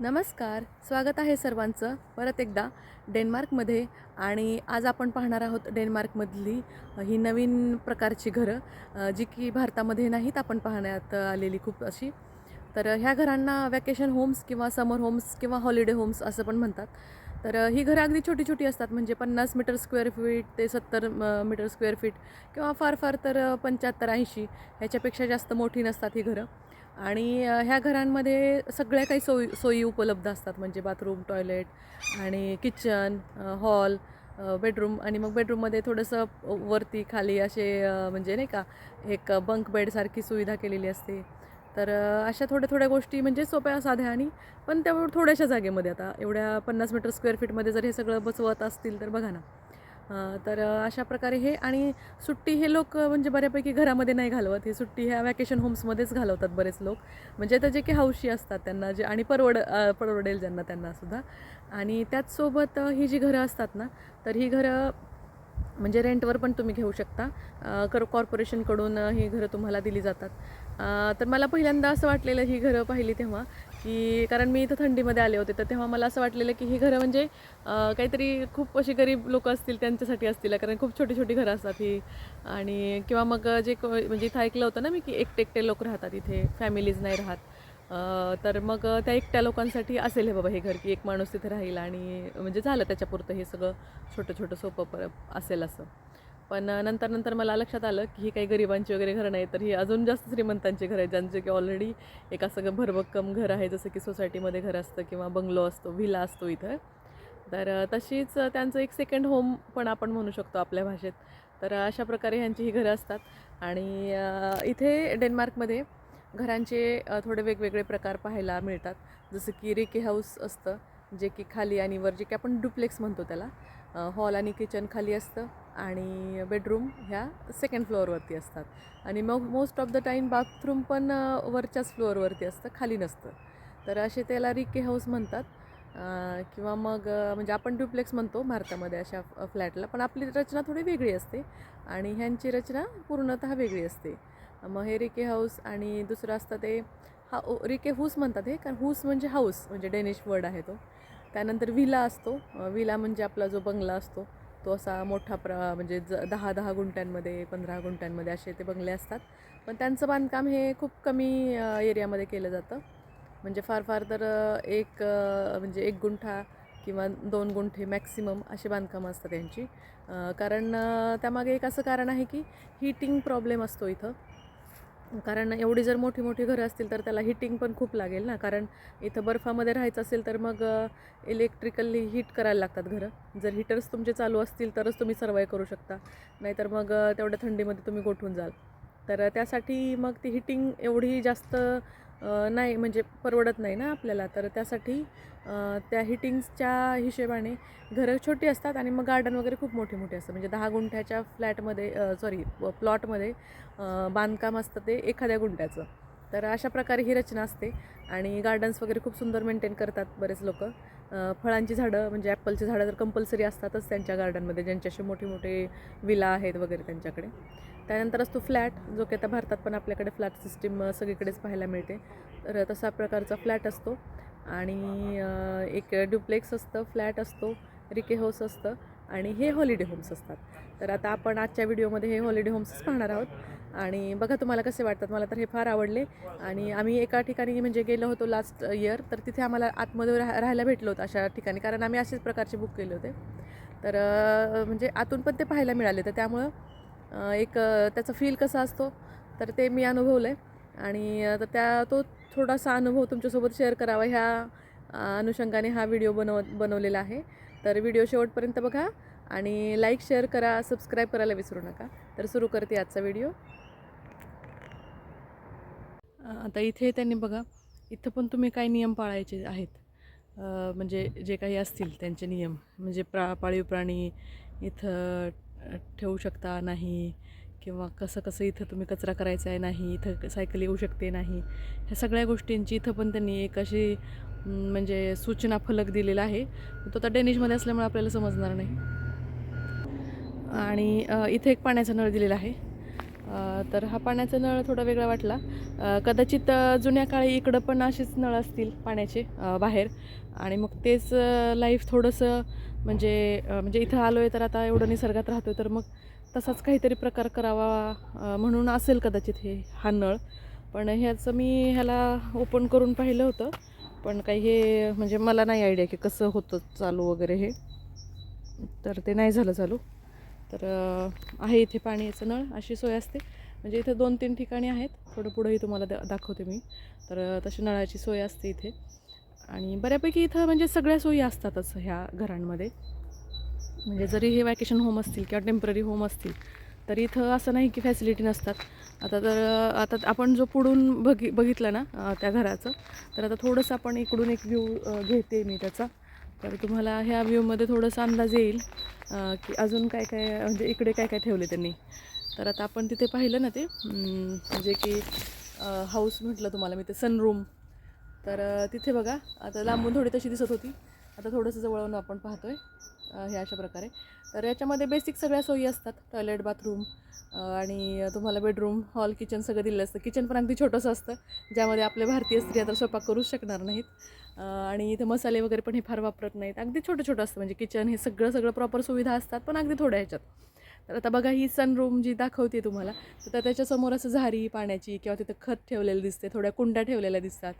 नमस्कार स्वागत आहे सर्वांचं. परत एकदा डेन्मार्कमध्ये आणि आज आपण पाहणार आहोत डेन्मार्कमधली ही नवीन प्रकारची घरं जी की भारतामध्ये नाहीत आपण पाहण्यात आलेली खूप अशी. तर ह्या घरांना वॅकेशन होम्स किंवा समर होम्स किंवा हॉलिडे होम्स असं पण म्हणतात. तर ही घरं अगदी छोटी छोटी असतात म्हणजे पन्नास मीटर स्क्वेअर फीट ते सत्तर मीटर स्क्वेअर फीट किंवा फार फार तर पंच्याहत्तर ऐंशी ह्याच्यापेक्षा जास्त मोठी नसतात ही घरं. आणि ह्या घरांमध्ये सगळ्या काही सोयी सोयी उपलब्ध असतात. म्हणजे बाथरूम टॉयलेट आणि किचन हॉल बेडरूम आणि मग बेडरूममध्ये थोडंसं वरती खाली असे म्हणजे नाही का एक बंक बेडसारखी सुविधा केलेली असते. तर अशा थोड्या थोड्या गोष्टी म्हणजे सोप्या साध्या आणि पण त्या थोड्याशा जागेमध्ये. आता एवढ्या पन्नास मीटर स्क्वेअर फीटमध्ये जर हे सगळं बसवत असतील तर बघा ना. तर अशा प्रकारे हे आणि सुट्टी हे लोक म्हणजे बऱ्यापैकी घरामध्ये नाही घालवत. ही सुट्टी ह्या वॅकेशन होम्समध्येच घालवतात बरेच लोक. म्हणजे आता जे की हौशी असतात त्यांना जे आणि परवड परवडेल ज्यांना त्यांनासुद्धा आणि त्याचसोबत ही जी घरं असतात ना तर ही घरं म्हणजे रेंटवर पण तुम्ही घेऊ शकता. कर कॉर्पोरेशनकडून ही घरं तुम्हाला दिली जातात. तर मला पहिल्यांदा असं वाटलेलं ही घरं पाहिली तेव्हा. की कारण मी इथं थंडीमध्ये आले होते तर तेव्हा मला असं वाटलेलं की ही घरं म्हणजे काहीतरी खूप अशी गरीब लोक असतील त्यांच्यासाठी असतील कारण खूप छोटी छोटी घरं असतात ही. आणि किंवा मग जे को म्हणजे इथं ऐकलं होतं ना मी की एकटे एकटे लोक राहतात इथे फॅमिलीज नाही राहत. तर मग त्या एकट्या लोकांसाठी असेल हे बाबा हे घर की एक माणूस तिथे राहील आणि म्हणजे झालं त्याच्यापुरतं हे सगळं छोटं छोटं सोपं पर असेल असं. पण नंतर नंतर मला लक्षात आलं की ही काही गरिबांची वगैरे घरं नाही तर ही अजून जास्त श्रीमंतांची घरं आहेत ज्यांचे की ऑलरेडी एक असं भरभक्कम घर आहे जसं की सोसायटीमध्ये घर असतं किंवा बंगलो असतो व्हिला असतो इथं. तर तशीच त्यांचं एक सेकंड होम पण आपण म्हणू शकतो आपल्या भाषेत. तर अशा प्रकारे ह्यांची ही घरं असतात. आणि इथे डेन्मार्कमध्ये घरांचे थोडे वेगवेगळे प्रकार पाहायला मिळतात. जसं की रेके हाऊस असतं जे की खाली आणि वर जे की आपण डुप्लेक्स म्हणतो त्याला. हॉल आणि किचन खाली असतं. आणि बेडरूम ह्या सेकंड फ्लोअरवरती असतात. आणि मग most of the time bathroom पण वरच्याच फ्लोअरवरती असतं खाली नसतं. तर असे त्याला रिके हाऊस म्हणतात. किंवा मग म्हणजे आपण ड्युप्लेक्स म्हणतो भारतामध्ये अशा फ्लॅटला पण आपली रचना थोडी वेगळी असते. आणि ह्यांची रचना पूर्णतः वेगळी असते. मग हे रिके हाऊस आणि दुसरं असतं ते हा रिके हूस म्हणतात हे कारण हूस म्हणजे हाऊस म्हणजे डेनिश वर्ड आहे तो. त्यानंतर विला असतो. विला म्हणजे आपला जो बंगला असतो. तो असा मोठा प्र म्हणजे ज दहा दहा गुंठ्यांमध्ये पंधरा गुंठ्यांमध्ये असे ते बंगले असतात. पण त्यांचं बांधकाम हे खूप कमी एरियामध्ये केलं जातं. म्हणजे फार फार तर एक म्हणजे एक गुंठा किंवा दोन गुंठे मॅक्सिमम असे बांधकामं असतात यांची. कारण त्यामागे एक असं कारण आहे की हीटिंग प्रॉब्लेम असतो इथं. कारण एवढी जर मोठी मोठी घरं असतील तर त्याला हिटिंग पण खूप लागेल ना. कारण इथं बर्फामध्ये राहायचं असेल तर मग इलेक्ट्रिकली हीट करायला लागतात घरं. जर हिटर्स तुमचे चालू असतील तरच तुम्ही सर्वाय करू शकता. नाहीतर मग तेवढ्या थंडीमध्ये तुम्ही गोठून जाल. तर त्यासाठी मग ती हिटिंग एवढी जास्त नाही म्हणजे परवडत नाही ना आपल्याला. तर त्यासाठी त्या हिटिंग्सच्या हिशेबाने घरं छोटी असतात आणि मग गार्डन वगैरे खूप मोठे मोठे असतात म्हणजे दहा गुंठ्याच्या फ्लॅटमध्ये सॉरी प्लॉटमध्ये बांधकाम असतं ते एखाद्या गुंठ्याचं. तर अशा प्रकारे ही रचना असते आणि गार्डन्स वगैरे खूप सुंदर मेंटेन करतात बरेच लोक. फळांची झाडं म्हणजे ॲपलची झाडं तर कंपल्सरी असतातच त्यांच्या गार्डनमध्ये ज्यांच्याशी मोठे मोठे विला आहेत वगैरे त्यांच्याकडे. त्यानंतर असतो फ्लॅट जो की आता भारतात पण आपल्याकडे फ्लॅट सिस्टीम सगळीकडेच पाहायला मिळते. तर तसा प्रकारचा फ्लॅट असतो. आणि एक ड्युप्लेक्स असतं फ्लॅट असतो रिके हाऊस असतं आणि हे हॉलिडे होम्स असतात. तर आता आपण आजच्या व्हिडिओमध्ये हे हॉलिडे होम्सच पाहणार आहोत. आणि बघा तुम्हाला कसे वाटतात मला तर हे फार आवडले. आणि आम्ही एका ठिकाणी म्हणजे गेलो होतो लास्ट इयर तर तिथे आम्हाला आतमध्ये राह राहायला भेटलं होतं अशा ठिकाणी कारण आम्ही असेच प्रकारचे बुक केले होते. तर म्हणजे आतून पण ते पाहायला मिळाले तर त्यामुळं एक त्याचा फील कसा असतो तर ते मी अनुभवलं आहे आणि तर त्या तो थोडासा अनुभव तुमच्यासोबत शेअर करावा ह्या अनुषंगाने हा व्हिडिओ बनव बनवलेला आहे. तर व्हिडिओ शेवटपर्यंत बघा आणि लाईक शेअर करा सबस्क्राईब करायला विसरू नका. तर सुरू करते आजचा व्हिडिओ आता इथे त्यांनी बघा इथं पण तुम्ही काही नियम पाळायचे आहेत. म्हणजे जे काही असतील त्यांचे नियम म्हणजे प्रा पाळीव प्राणी इथं ठेवू शकता नाही किंवा कसं कसं इथं तुम्ही कचरा करायचा आहे नाही इथं सायकल येऊ शकते नाही ह्या सगळ्या गोष्टींची इथं पण त्यांनी एक अशी म्हणजे सूचना फलक दिलेला आहे. तो आता डेनिशमध्ये असल्यामुळे आपल्याला समजणार नाही. आणि इथे एक पाण्याचा नळ दिलेला आहे. तर हा पाण्याचा नळ थोडा वेगळा वाटला. कदाचित जुन्या काळी इकडं पण असेच नळ असतील पाण्याचे बाहेर. आणि मग तेच लाईफ थोडंसं म्हणजे म्हणजे इथं आलो आहे तर आता एवढं निसर्गात राहतो तर मग तसाच काहीतरी प्रकार करावा म्हणून असेल कदाचित हे हा नळ. पण ह्याचं मी ह्याला ओपन करून पाहिलं होतं. पण काही हे म्हणजे मला नाही आयडिया की कसं होतं चालू वगैरे हे. तर ते नाही झालं चालू. तर आहे इथे पाण्याचं नळ अशी सोय असते. म्हणजे इथे दोन तीन ठिकाणी आहेत. थोडं पुढंही तुम्हाला दा दाखवते मी. तर तशी नळाची सोय असते इथे. आणि बऱ्यापैकी इथं म्हणजे सगळ्या सोयी असतातच ह्या घरांमध्ये. म्हणजे जरी हे वॅकेशन होम असतील किंवा टेंपररी होम असतील तरी इथं असं नाही की फॅसिलिटी नसतात. आता तर आता आपण जो पुढून बघि बघितलं ना त्या घराचं तर आता थोडंसं आपण इकडून एक व्ह्यू घेते मी त्याचा. तर तुम्हाला ह्या व्ह्यूमध्ये थोडंसं अंदाज येईल की अजून काय काय म्हणजे इकडे काय काय ठेवले त्यांनी. तर आता आपण तिथे पाहिलं ना ते म्हणजे की हाऊस म्हटलं तुम्हाला मी ते सनरूम तर तिथे बघा आता लांबून थोडी तशी दिसत होती. आता थोडंसं जवळून आपण पाहतोय. आहे हे अशा प्रकारे. तर याच्यामध्ये बेसिक सगळ्या सोयी असतात. टॉयलेट बाथरूम आणि तुम्हाला बेडरूम हॉल किचन सगळं दिलेलं असतं. किचन पण अगदी छोटंसं असतं ज्यामध्ये आपल्या भारतीय स्त्रिया तर स्वयंपाक करूच शकणार नाहीत. आणि इथे मसाले वगैरे पण हे फार वापरत नाहीत. अगदी छोटं छोटं असतं. म्हणजे किचन हे सगळं सगळं प्रॉपर सुविधा असतात पण अगदी थोड्या ह्याच्यात. तर आता बघा ही सनरूम जी दाखवते तुम्हाला तर त्याच्यासमोर असं झारी पाण्याची किंवा तिथं खत ठेवलेलं दिसते थोड्या कुंड्या ठेवलेल्या दिसतात.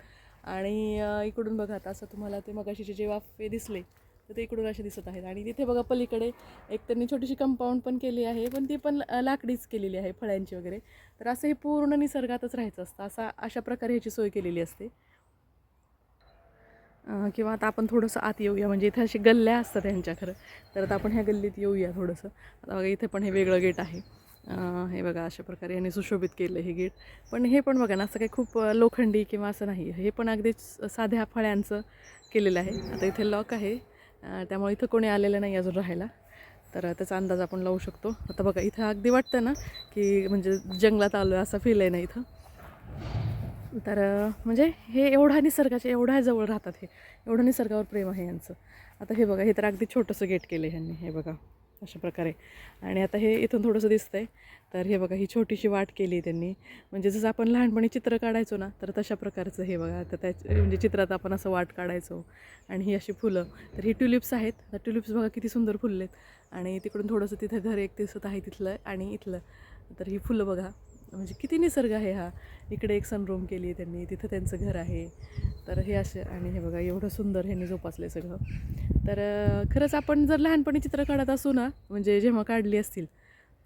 आणि इकडून बघा आता असं तुम्हाला ते मगाशीचे जे वाफे दिसले तर ते इकडून असे दिसत आहेत. आणि तिथे बघा पलीकडे एक त्यांनी छोटीशी कंपाऊंड पण केली आहे. पण ती पण लाकडीच केलेली आहे फळ्यांची वगैरे. तर असं हे पूर्ण निसर्गातच राहायचं असतं. असा अशा प्रकारे ह्याची सोय केलेली असते. किंवा आता आपण थोडंसं आत येऊया. म्हणजे इथे अशी गल्ल्या असतात त्यांच्या खरं. तर आता आपण ह्या गल्लीत येऊया थोडंसं. आता बघा इथे पण हे वेगळं गेट आहे. हे बघा अशा प्रकारे यांनी सुशोभित केलं हे गेट. पण हे पण बघा ना असं काही खूप लोखंडी किंवा असं नाही. हे पण अगदी साध्या फळ्यांचं केलेलं आहे. आता इथे लॉक आहे. त्यामुळे इथं कोणी आलेलं नाही अजून राहायला. तर त्याचा अंदाज आपण लावू शकतो. आता बघा इथं अगदी वाटतं ना की म्हणजे जंगलात आलो आहे असा फील आहे ना इथं. तर म्हणजे हे एवढा निसर्गाच्या एवढ्या जवळ राहतात हे. एवढं निसर्गावर प्रेम आहे यांचं. आता हे बघा हे तर अगदी छोटंसं गेट केलं आहे ह्यांनी हे बघा. अशा प्रकारे. आणि आता हे इथून थोडंसं दिसतंय. तर हे बघा ही छोटीशी वाट केली आहे त्यांनी. म्हणजे जसं आपण लहानपणी चित्र काढायचो ना तर तशा प्रकारचं हे बघा. तर त्या म्हणजे चित्रात आपण असं वाट काढायचो आणि ही अशी फुलं. तर ही ट्युलिप्स आहेत. तर ट्युलिप्स बघा किती सुंदर फुललेत. आणि तिकडून थोडंसं तिथं घर एक दिसत आहे तिथलं आणि इथलं. तर ही फुलं बघा. म्हणजे किती निसर्ग आहे हा. इकडे एक सनरूम केली आहे त्यांनी तिथं त्यांचं घर आहे. तर हे असे आणि हे बघा एवढं सुंदर ह्यांनी जोपासले सगळं. तर खरंच आपण जर लहानपणी चित्र काढत असू ना म्हणजे जेव्हा काढली असतील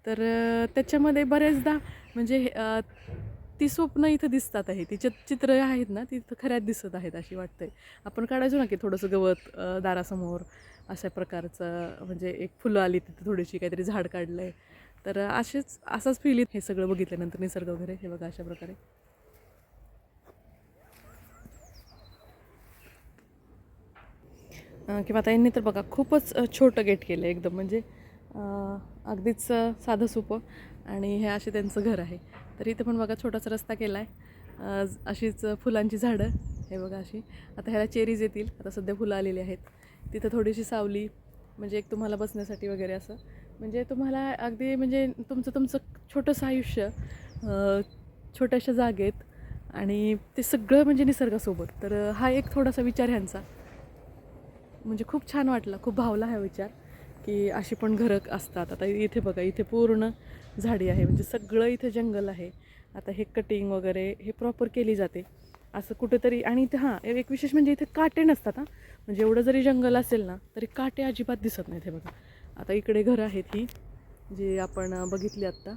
तर त्याच्यामध्ये बऱ्याचदा म्हणजे हे, ती स्वप्न इथं दिसतात आहे. ती चित्र आहेत ना ती इथं खऱ्यात दिसत आहेत अशी वाटतंय. आपण काढायचो ना की थोडंसं गवत दारासमोर अशा प्रकारचं म्हणजे एक फुलं आली तिथं थोडीशी काहीतरी झाड काढलं आहे तर असेच असाच फील येत हे सगळं बघितल्यानंतर निसर्ग वगैरे हे बघा अशा प्रकारे. किंवा आता यांनी तर बघा खूपच छोटं गेट केलं आहे एकदम. म्हणजे अगदीच साधं सोपं. आणि हे असे त्यांचं घर आहे. तर इथे पण बघा छोटासा रस्ता केला आहे अशीच फुलांची झाडं हे बघा अशी. आता ह्याला चेरीज येतील. आता सध्या फुलं आलेली आहेत. तिथं थोडीशी सावली म्हणजे एक तुम्हाला बसण्यासाठी वगैरे असं. म्हणजे तुम्हाला अगदी म्हणजे तुमचं तुमचं छोटंसं आयुष्य छोट्याशा जागेत आणि ते सगळं म्हणजे निसर्गासोबत. तर हा एक थोडासा विचार ह्यांचा. म्हणजे खूप छान वाटला खूप भावला हा विचार की अशी पण घरं असतात. आता इथे बघा इथे पूर्ण झाडी आहे. म्हणजे सगळं इथे जंगल आहे. आता हे कटिंग वगैरे हे प्रॉपर केली जाते. असं कुठेतरी आणि इथे हां एक विशेष म्हणजे इथे काटे नसतात हां. म्हणजे एवढं जरी जंगल असेल ना तरी काटे अजिबात दिसत नाहीत हे बघा. आता इकडे घरं आहेत ही जी आपण बघितली आत्ता.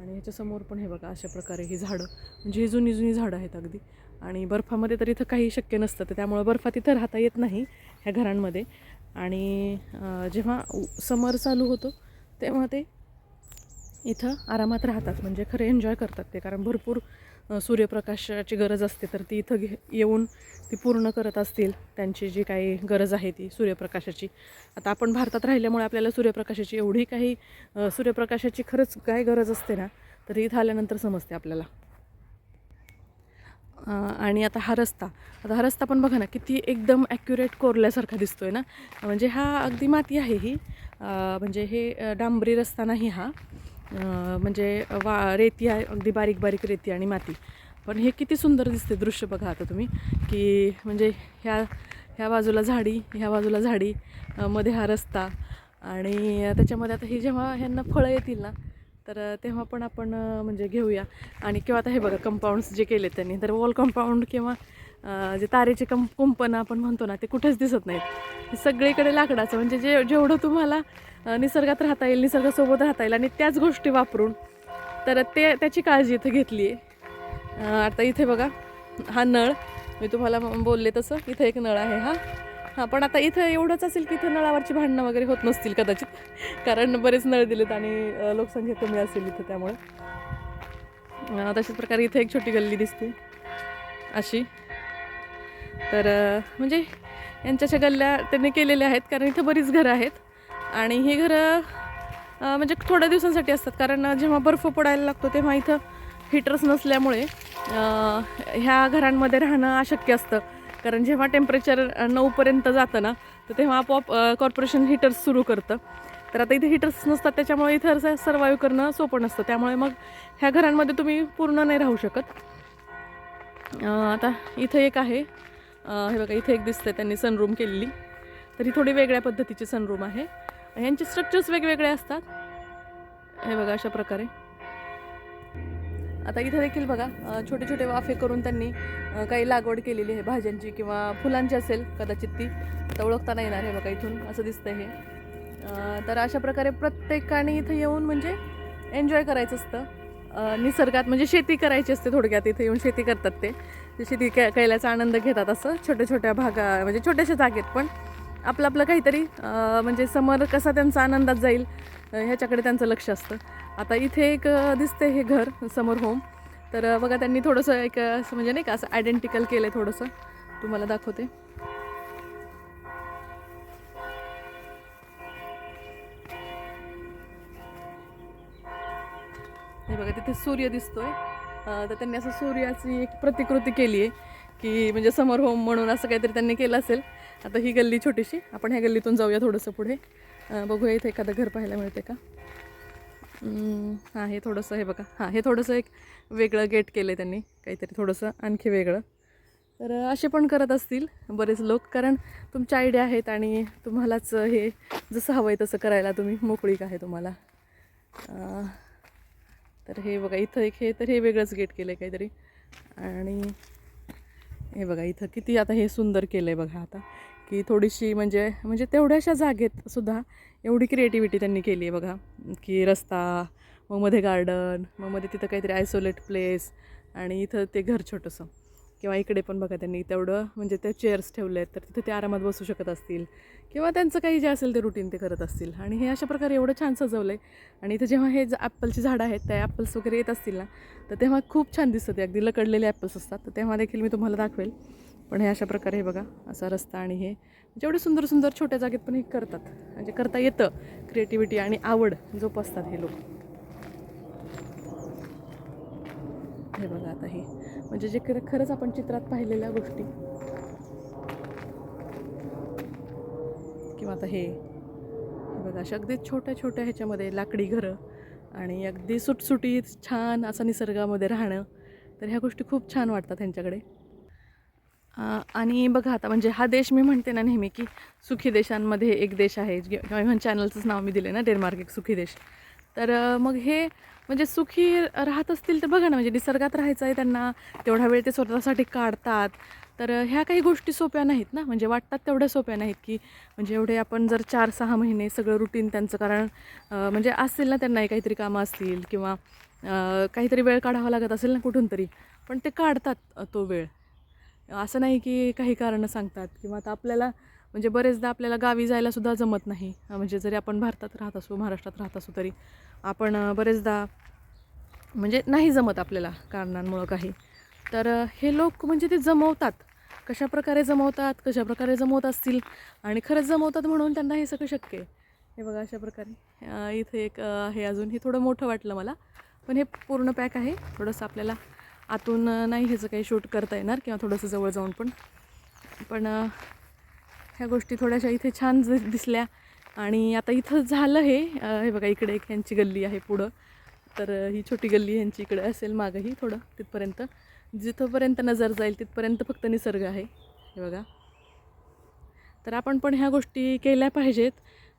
आणि ह्याच्यासमोर पण हे बघा अशा प्रकारे ही झाडं. म्हणजे ही जुनी जुनी झाडं आहेत अगदी. आणि बर्फामध्ये तर इथं काही शक्य नसतं तर त्यामुळं बर्फात इथं राहता येत नाही ह्या घरांमध्ये. आणि जेव्हा समर चालू होतो तेव्हा ते इथं आरामात राहतात. म्हणजे खरं एन्जॉय करतात ते कारण भरपूर सूर्यप्रकाशाची गरज असते तर ती इथं घे येऊन ती पूर्ण करत असतील त्यांची जी काही गरज आहे ती सूर्यप्रकाशाची. आता आपण भारतात राहिल्यामुळे आपल्याला सूर्यप्रकाशाची एवढी काही सूर्यप्रकाशाची खरंच काय गरज असते ना तर इथं आल्यानंतर समजते आपल्याला. आणि आता हा रस्ता. आता हा रस्ता पण बघा ना किती एकदम ॲक्युरेट कोरल्यासारखा दिसतो आहे ना. म्हणजे हा अगदी माती आहे ही. म्हणजे हे डांबरी रस्ता नाही हा. म्हणजे वा रेती आहे अगदी बारीक बारीक रेती आणि माती. पण हे किती सुंदर दिसते दृश्य बघा आता तुम्ही की म्हणजे ह्या ह्या बाजूला झाडी ह्या बाजूला झाडी मध्ये हा रस्ता आणि त्याच्यामध्ये आता हे जेव्हा ह्यांना फळं येतील ना तर तेव्हा पण आपण म्हणजे घेऊया. आणि किंवा आता हे बघा कंपाऊंड्स जे केले त्यांनी तर वॉल कंपाऊंड किंवा जे तारेचे कं कुंपण आपण म्हणतो ना ते कुठेच दिसत नाहीत. सगळीकडे लाकडाचं म्हणजे जे जेवढं तुम्हाला निसर्गात राहता येईल निसर्गासोबत राहता येईल आणि त्याच गोष्टी वापरून तर ते त्याची काळजी इथं घेतली आहे. आता इथे बघा हा नळ मी तुम्हाला बोलले तसं इथं एक नळ आहे हा. हां पण आता इथं एवढंच असेल की इथं नळावरची भांडणं वगैरे होत नसतील कदाचित कारण बरेच नळ दिलेत आणि लोकसंख्या कमी असेल इथं त्यामुळे. तशाच प्रकारे इथे एक छोटी गल्ली दिसते अशी. तर म्हणजे यांच्याशा गल्ल्या त्यांनी केलेल्या आहेत कारण इथं बरीच घरं आहेत. आणि ही घरं म्हणजे थोड्या दिवसांसाठी असतात. कारण जेव्हा बर्फ पडायला लागतो तेव्हा इथं हिटर्स नसल्यामुळे ह्या घरांमध्ये राहणं अशक्य असतं. कारण जेव्हा टेम्परेचर नऊपर्यंत जातं ना तर तेव्हा आपोआप कॉर्पोरेशन हिटर्स सुरू करतं. तर आता इथे हिटर्स नसतात त्याच्यामुळे इथं सर्वाईव्ह करणं सोपं नसतं. त्यामुळे मग ह्या घरांमध्ये तुम्ही पूर्ण नाही राहू शकत. आता इथं एक आहे. हे बघा इथे एक दिसतंय त्यांनी सनरूम केलेली. तर ही थोडी वेगळ्या पद्धतीची सनरूम आहे. ह्यांचे स्ट्रक्चर्स वेगवेगळे असतात. हे बघा अशा प्रकारे. आता इथं देखील बघा छोटे छोटे वाफे करून त्यांनी काही लागवड केलेली आहे. भाज्यांची किंवा फुलांची असेल कदाचित ती. आता ओळखता येणार आहे बघा इथून असं दिसतंय हे. तर अशा प्रकारे प्रत्येकाने इथं येऊन म्हणजे एन्जॉय करायचं असतं. निसर्गात म्हणजे शेती करायची असते थोडक्यात इथे येऊन शेती करतात ते. ते शेती कै कैल्याचा आनंद घेतात असं छोट्या छोट्या भागा म्हणजे छोट्याशा जागेत पण. आपलं आपलं काहीतरी म्हणजे समर कसा त्यांचा आनंदात जाईल ह्याच्याकडे त्यांचं लक्ष असतं. आता इथे एक दिसते हे घर समर होम तर बघा त्यांनी थोडंसं एक असं म्हणजे नाही का असं आयडेंटिकल केलं आहे थोडंसं. तुम्हाला दाखवते. हे बघा तिथे सूर्य दिसतोय. तर त्यांनी असं सूर्याची एक प्रतिकृती केली आहे की म्हणजे समर होम म्हणून असं काहीतरी त्यांनी केलं असेल. आता ही गल्ली छोटीशी. आपण ह्या गल्लीतून जाऊया थोडंसं पुढे. बघूया इथे एखादं घर पाहायला मिळते का? हां हे थोडंसं हे बघा. हां हे थोडंसं एक वेगळं गेट केलं आहे त्यांनी. काहीतरी थोडंसं आणखी वेगळं. तर असे पण करत असतील बरेच लोक कारण तुमच्या आयडिया आहेत आणि तुम्हालाच हे जसं हवं आहे तसं करायला तुम्ही. मोकळीक आहे तुम्हाला? तर हे बघा इथं एक हे तर हे वेगळंच गेट केलं आहे काहीतरी. आणि हे बघा इथं किती आता हे सुंदर केलं आहे बघा आता. की थोडीशी म्हणजे म्हणजे तेवढ्याशा जागेत सुद्धा एवढी क्रिएटिव्हिटी त्यांनी केली आहे बघा. की रस्ता मग मध्ये गार्डन मग मध्ये तिथं काहीतरी आयसोलेट प्लेस आणि इथं ते घर छोटंसं. किंवा इकडे पण बघा त्यांनी तेवढं म्हणजे ते चेअर्स ठेवले आहेत तर तिथे ते आरामात बसू शकत असतील. किंवा त्यांचं काही जे असेल ते रुटीन ते करत असतील. आणि हे अशा प्रकारे एवढं छान सजवलं आहे आणि इथं जेव्हा हे ॲपलची झाडं आहेत त्या ॲपल्स वगैरे येत असतील ना तर तेव्हा खूप छान दिसतं ते. अगदी लकडलेले ॲपल्स असतात. तर तेव्हा देखील मी तुम्हाला दाखवेल. पण हे अशा प्रकारे हे बघा असा रस्ता आणि हे जेवढे सुंदर सुंदर छोट्या जागेत पण हे करतात. म्हणजे करता येतं क्रिएटिव्हिटी आणि आवड जोपासतात हे लोक. हे बघा आता हे. म्हणजे जे खरं खरंच आपण चित्रात पाहिलेल्या गोष्टी. किंवा आता हे. हे बघा अशा अगदी छोट्या छोट्या ह्याच्यामध्ये लाकडी घरं आणि अगदी सुटसुटीत छान असं निसर्गामध्ये राहणं. तर ह्या गोष्टी खूप छान वाटतात ह्यांच्याकडे. आणि बघा आता म्हणजे हा देश मी म्हणते ना नेहमी की सुखी देशांमध्ये एक देश आहे. किंवा इव्हन चॅनलचंच नाव मी दिले ना डेन्मार्क एक सुखी देश. तर मग हे म्हणजे सुखी राहत असतील तर बघा ना म्हणजे निसर्गात राहायचं आहे त्यांना तेवढा वेळ ते स्वतःसाठी काढतात. तर ह्या काही गोष्टी सोप्या नाहीत ना? म्हणजे वाटतात तेवढ्या सोप्या नाहीत की म्हणजे एवढे आपण जर चार सहा महिने सगळं रुटीन त्यांचं कारण म्हणजे असतील ना त्यांनाही काहीतरी कामं असतील किंवा काहीतरी वेळ काढावा लागत असेल ना कुठून तरी पण ते काढतात तो वेळ. असं नाही की काही कारणं सांगतात किंवा आता आपल्याला म्हणजे बरेचदा आपल्याला गावी जायला सुद्धा जमत नाही. म्हणजे जरी आपण भारतात राहत असू महाराष्ट्रात राहत असू तरी आपण बरेचदा म्हणजे नाही जमत आपल्याला कारणांमुळं काही. तर हे लोक म्हणजे ते जमवतात. कशाप्रकारे जमवतात कशाप्रकारे जमवत असतील आणि खरंच जमवतात म्हणून त्यांना हे सगळं शक्य आहे. हे बघा अशा प्रकारे. इथे एक हे अजून हे थोडं मोठं वाटलं मला. पण हे पूर्ण पॅक आहे. थोडंसं आपल्याला आतून नाही ह्याचं काही शूट करता येणार किंवा थोडंसं जवळ जाऊन पण. पण ह्या गोष्टी थोड्याशा इथे छान दिसल्या. आणि आता इथं झालं हे. हे बघा इकडे एक ह्यांची गल्ली आहे पुढं. तर ही छोटी गल्ली ह्यांची इकडे असेल मागंही थोडं तिथपर्यंत. जिथंपर्यंत नजर जाईल तिथपर्यंत फक्त निसर्ग आहे. हे बघा. तर आपण पण ह्या गोष्टी केल्या पाहिजेत.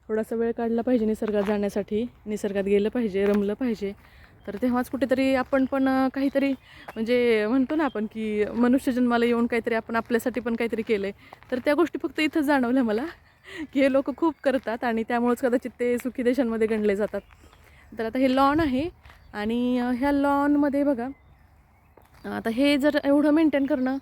थोडासा वेळ काढला पाहिजे निसर्गात जाण्यासाठी. निसर्गात गेलं पाहिजे रमलं पाहिजे. तर तेव्हाच कुठेतरी आपण पण काहीतरी म्हणजे म्हणतो ना आपण की मनुष्य जन्माला येऊन काहीतरी आपण आपल्यासाठी पण काहीतरी केलं आहे तर त्या गोष्टी फक्त इथंच जाणवल्या मला की हे लोक खूप करतात आणि त्यामुळेच कदाचित ते सुखी देशांमध्ये गणले जातात. तर आता हे लॉन आहे आणि ह्या लॉनमध्ये बघा आता हे जर एवढं मेंटेन करणं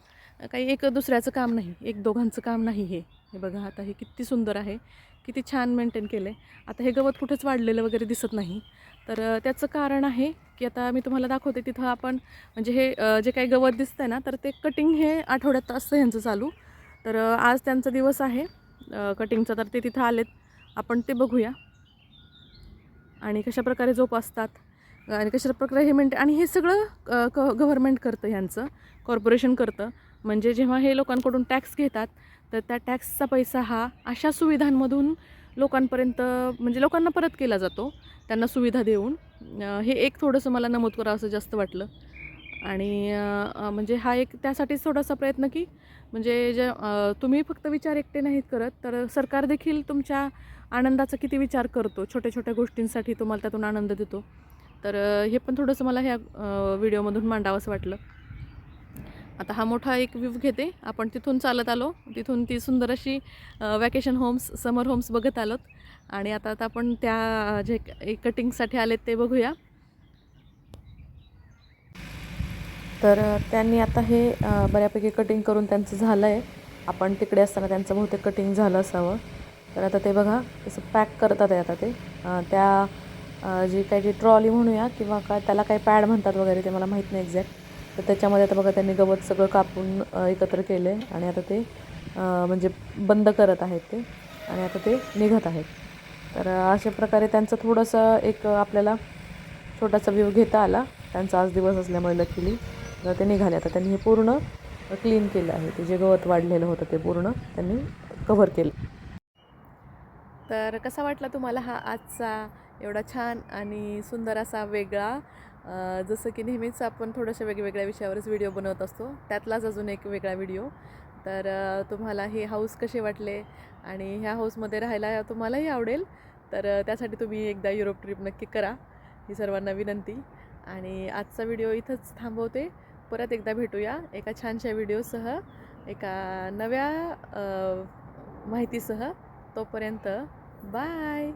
काही एक दुसऱ्याचं काम नाही एक दोघांचं काम नाही हे. हे बघा आता हे किती सुंदर आहे किती छान मेंटेन केलं आहे आता हे गवत कुठेच वाढलेलं वगैरे दिसत नाही. तर त्याचं कारण आहे की आता मी तुम्हाला दाखवते तिथं आपण म्हणजे हे जे काही गवत दिसतं आहे ना तर ते कटिंग हे आठवड्यात असतं ह्यांचं चालू. तर आज त्यांचा दिवस आहे कटिंगचा तर ते तिथं आलेत. आपण ते बघूया. आणि कशा प्रकारे जोपासतात आणि कशा प्रकारे हे मेंटे आणि हे सगळं क क गव्हर्मेंट करतं ह्यांचं कॉर्पोरेशन करतं. म्हणजे जेव्हा हे लोकांकडून टॅक्स घेतात तर त्या टॅक्सचा पैसा हा अशा सुविधांमधून लोकांपर्यंत म्हणजे लोकांना परत केला जातो. त्यांना सुविधा देऊन हे एक थोडंसं मला नमूद करावं असं जास्त वाटलं. आणि म्हणजे हा एक त्यासाठीच थोडासा प्रयत्न की म्हणजे जे तुम्ही फक्त विचार एकटे नाहीत करत तर सरकार देखील तुमच्या आनंदाचा किती विचार करतो छोट्या छोट्या गोष्टींसाठी तुम्हाला त्यातून आनंद देतो. तर हे पण थोडंसं मला ह्या व्हिडिओमधून मांडावं असं वाटलं. आता हा मोठा एक व्ह्यू घेते. आपण तिथून चालत आलो. तिथून ती सुंदर अशी वॅकेशन होम्स समर होम्स बघत आलोत. आणि आता आता आपण त्या जे कटिंगसाठी आलेत ते बघूया. तर त्यांनी आता हे बऱ्यापैकी कटिंग करून त्यांचं झालं आहे आपण तिकडे असताना त्यांचं बहुतेक कटिंग झालं असावं. तर आता ते बघा तसं पॅक करतात आहे आता ते. त्या जी काही जी ट्रॉली म्हणूया किंवा काय त्याला काही पॅड म्हणतात वगैरे ते मला माहीत नाही एक्झॅक्ट तर त्याच्यामध्ये आता बघा त्यांनी गवत सगळं कापून एकत्र केलं आहे आणि आता ते म्हणजे बंद करत आहेत ते. आणि आता ते निघत आहेत. तर अशा प्रकारे त्यांचं थोडंसं एक आपल्याला छोटासा व्ह्यू घेता आला. त्यांचा आज दिवस असल्यामुळे लकीली ते निघाले. आता त्यांनी हे पूर्ण क्लीन केलं आहे. ते जे गवत वाढलेलं होतं ते पूर्ण त्यांनी कव्हर केलं. तर कसा वाटला तुम्हाला हा आजचा एवढा छान आणि सुंदर असा वेगळा जसं की नेहमीच आपण थोड्याशा वेगवेगळ्या विषयावरच व्हिडिओ बनवत असतो. त्यातलाच अजून एक वेगळा व्हिडिओ तर तुम्हाला हे हाऊस कसे वाटले आणि ह्या हाऊसमध्ये राहायला तुम्हालाही आवडेल. तर त्यासाठी तुम्ही एकदा युरोप ट्रिप नक्की करा. ही सर्वांना विनंती. आणि आजचा व्हिडिओ इथंच थांबवते. परत एकदा भेटूया एका छानशा व्हिडिओसह एका नव्या माहितीसह. तोपर्यंत बाय